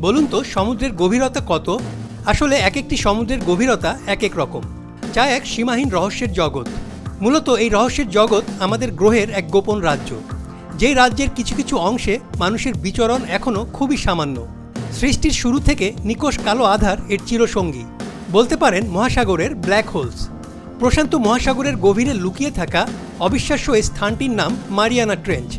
বলুন তো, সমুদ্রের গভীরতা কত? আসলে এক একটি সমুদ্রের গভীরতা এক এক রকম। যা এক সীমাহীন রহস্যের জগৎ। মূলত এই রহস্যের জগৎ আমাদের গ্রহের এক গোপন রাজ্য। যেই রাজ্যের কিছু কিছু অংশে মানুষের বিচরণ এখনও খুবই সামান্য। সৃষ্টির শুরু থেকে নিকোষ কালো আধার এর চিরসঙ্গী। বলতে পারেন মহাসাগরের ব্ল্যাক হোলস। প্রশান্ত মহাসাগরের গভীরে লুকিয়ে থাকা অবিশ্বাস্য এই স্থানটির নাম মারিয়ানা ট্রেঞ্চ।